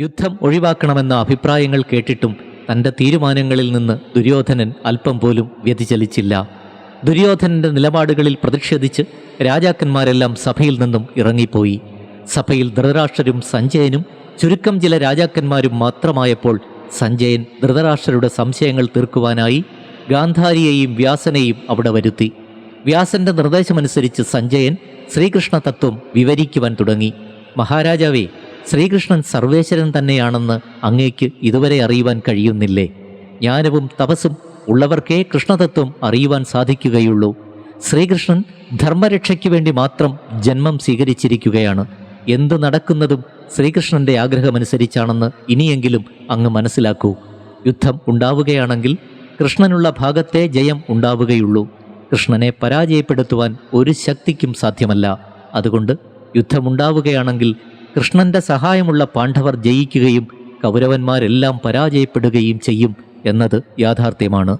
യുദ്ധം ഒഴിവാക്കണമെന്ന അഭിപ്രായങ്ങൾ കേട്ടിട്ടും തന്റെ തീരുമാനങ്ങളിൽ നിന്ന് ദുര്യോധനൻ അല്പം പോലും വ്യതിചലിച്ചില്ല. ദുര്യോധനന്റെ നിലപാടുകളിൽ പ്രതിഷേധിച്ച് രാജാക്കന്മാരെല്ലാം സഭയിൽ നിന്നും ഇറങ്ങിപ്പോയി. സഭയിൽ ധൃതരാഷ്ട്രരും സഞ്ജയനും ചുരുക്കം ചില രാജാക്കന്മാരും മാത്രമായപ്പോൾ സഞ്ജയൻ ധൃതരാഷ്ട്രരുടെ സംശയങ്ങൾ തീർക്കുവാനായി ഗാന്ധാരിയെയും വ്യാസനെയും അവിടെ വരുത്തി. വ്യാസന്റെ നിർദ്ദേശമനുസരിച്ച് സഞ്ജയൻ ശ്രീകൃഷ്ണ തത്വം വിവരിക്കുവാൻ തുടങ്ങി. മഹാരാജാവേ ശ്രീകൃഷ്ണൻ സർവേശ്വരൻ തന്നെയാണെന്ന് അങ്ങേക്ക് ഇതുവരെ അറിയുവാൻ കഴിയുന്നില്ലേ? ജ്ഞാനവും തപസ്സും ഉള്ളവർക്കേ കൃഷ്ണതത്വം അറിയുവാൻ സാധിക്കുകയുള്ളൂ. ശ്രീകൃഷ്ണൻ ധർമ്മരക്ഷയ്ക്ക് വേണ്ടി മാത്രം ജന്മം സ്വീകരിച്ചിരിക്കുകയാണ്. എന്ത് നടക്കുന്നതും ശ്രീകൃഷ്ണന്റെ ആഗ്രഹമനുസരിച്ചാണെന്ന് ഇനിയെങ്കിലും അങ്ങ് മനസ്സിലാക്കൂ. യുദ്ധം ഉണ്ടാവുകയാണെങ്കിൽ കൃഷ്ണനുള്ള ഭാഗത്തെ ജയം ഉണ്ടാവുകയുള്ളൂ. കൃഷ്ണനെ പരാജയപ്പെടുത്തുവാൻ ഒരു ശക്തിക്കും സാധ്യമല്ല. അതുകൊണ്ട് യുദ്ധമുണ്ടാവുകയാണെങ്കിൽ കൃഷ്ണന്റെ സഹായമുള്ള പാണ്ഡവർ ജയിക്കുകയും കൗരവന്മാരെല്ലാം പരാജയപ്പെടുകയും ചെയ്യും എന്നത് യാഥാർത്ഥ്യമാണ്.